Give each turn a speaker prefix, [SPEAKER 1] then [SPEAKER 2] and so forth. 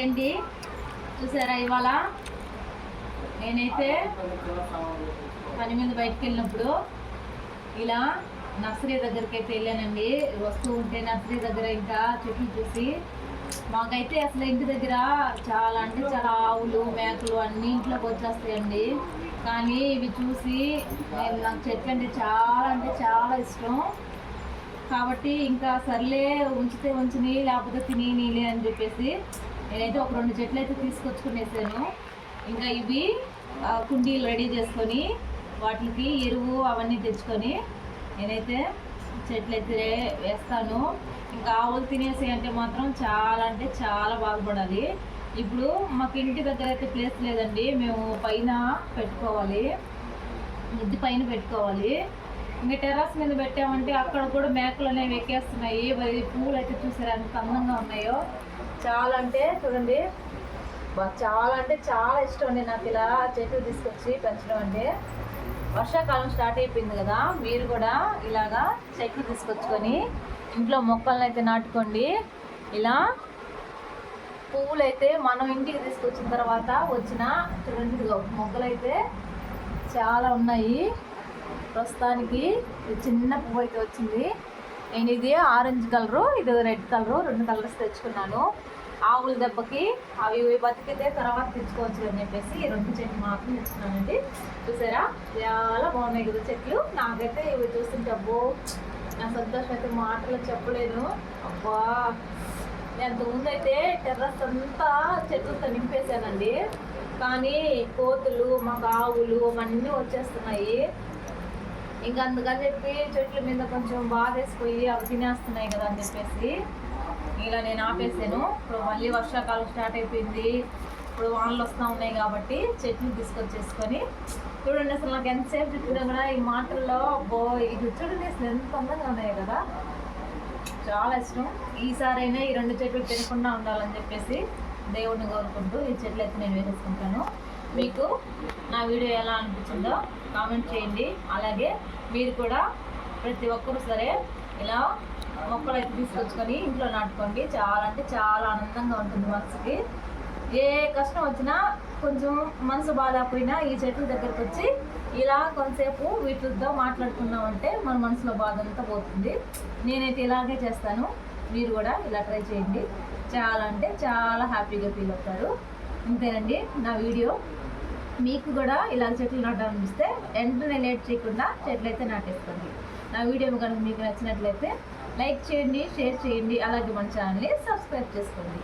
[SPEAKER 1] Hi అండి చూసారా ఇవాళ? నేనైతే పని మీద బయటకు వెళ్ళినప్పుడు ఇలా నర్సరీ దగ్గరికి అయితే వెళ్ళానండి. వస్తూ ఉంటే నర్సరీ దగ్గర ఇంకా చెట్లు చూసి మాకైతే అసలు ఇంటి దగ్గర చాలా అంటే చాలా ఆవులు మేకలు అన్ని ఇంట్లోకి వచ్చేస్తాయండి. కానీ ఇవి చూసి నేను నాకు చెట్లు అంటే చాలా అంటే చాలా ఇష్టం. కాబట్టి ఇంకా సర్లే ఉంచితే ఉంచిని లేకపోతే తిని నీలే అని చెప్పేసి నేనైతే ఒక రెండు చెట్లు అయితే తీసుకొచ్చుకునేసాను. ఇంకా ఇవి కుండీలు రెడీ చేసుకొని వాటికి ఎరువు అవన్నీ తెచ్చుకొని నేనైతే చెట్లు అయితే వేస్తాను. ఇంకా ఆవులు తినేసి అంటే మాత్రం చాలా అంటే చాలా బాగుపడాలి ఇప్పుడు మాకు ఇంటి దగ్గర అయితే ప్లేస్ లేదండి. మేము పైన పెట్టుకోవాలి. ముద్దు పైన పెట్టుకోవాలి. ఇంకా టెర్రస్ మీద పెట్టామంటే అక్కడ కూడా మేకలు అనేవి ఎక్కేస్తున్నాయి. మరి పూలు అయితే చూసారా ఎంత అందంగా ఉన్నాయో? చాలా అంటే చూడండి. చాలా అంటే చాలా ఇష్టం అండి. నాకు ఇలా చెట్లు తీసుకొచ్చి పెంచడం అంటే. వర్షాకాలం స్టార్ట్ అయిపోయింది కదా మీరు కూడా ఇలాగా చెట్లు తీసుకొచ్చుకొని ఇంట్లో మొక్కలను అయితే నాటుకోండి. ఇలా పువ్వులు అయితే మనం ఇంటికి తీసుకొచ్చిన తర్వాత వచ్చిన చూడండి మొక్కలైతే అయితే చాలా ఉన్నాయి. ప్రస్తుతానికి చిన్న పువ్వు అయితే వచ్చింది. నేను ఇది ఆరెంజ్ కలరు ఇది రెడ్ కలరు రెండు కలర్స్ తెచ్చుకున్నాను. ఆవుల దెబ్బకి అవి ఇవి బతికితే తర్వాత తెచ్చుకోవచ్చు అని చెప్పేసి ఈ రెండు చెట్లు మాత్రం తెచ్చుకున్నానండి. చూసారా? చాలా బాగున్నాయి కదా చెట్లు. నాకైతే ఇవి చూస్తుంటే అబ్బో నా సంతోషం అయితే మాటలు చెప్పలేను. అబ్బా ఎంత ముందైతే టెర్రస్ అంతా చెట్లతో నింపేశానండి. కానీ కోతులు మాకు ఆవులు అవన్నీ వచ్చేస్తున్నాయి. ఇంకా అందుకని చెప్పి చెట్ల మీద కొంచెం బాధేసిపోయి అవి తినేస్తున్నాయి కదా అని చెప్పేసి. ఇలా నేను ఆపేసాను. ఇప్పుడు మళ్ళీ వర్షాకాలం స్టార్ట్ అయిపోయింది. ఇప్పుడు వానలు వస్తూ ఉన్నాయి కాబట్టి చెట్లు తీసుకొచ్చేసుకొని చూడండి అసలు నాకు ఎంతసేపు చెప్పినా కూడా ఈ మాటల్లో బో ఇది చూడండి అసలు ఎంత అందంగా ఉన్నాయి కదా. చాలా ఇష్టం. ఈసారైనా ఈ రెండు చెట్లు తినకుండా ఉండాలని చెప్పేసి దేవుడిని కోరుకుంటూ ఈ చెట్లు అయితే నేను వేసేసుకుంటాను. మీకు నా వీడియో ఎలా అనిపించిందో కామెంట్ చేయండి. అలాగే మీరు కూడా ప్రతి ఒక్కరు సరే ఇలా మొక్కలు అయితే తీసుకొచ్చుకొని ఇంట్లో నాటుకోండి. చాలా అంటే చాలా ఆనందంగా ఉంటుంది మనసుకి. ఏ కష్టం వచ్చినా కొంచెం మనసు బాధపోయినా ఈ చెట్ల దగ్గరకు వచ్చి ఇలా కొంతసేపు వీటితో మాట్లాడుకున్నామంటే మన మనసులో బాధ అంతా పోతుంది. నేనైతే ఇలాగే చేస్తాను. మీరు కూడా ఇలా ట్రై చేయండి. చాలా అంటే చాలా హ్యాపీగా ఫీల్ అవుతారు. అంతేనండి నా వీడియో. మీకు కూడా ఇలా చెట్లు నాటాలనిపిస్తే వెంటనే లేట్ చేయకుండా చెట్లు అయితే నాటేసుకోండి. నా వీడియో కనుక మీకు నచ్చినట్లయితే లైక్ చేయండి షేర్ చేయండి అలాగే మన ఛానల్ని సబ్స్క్రైబ్ చేసుకోండి.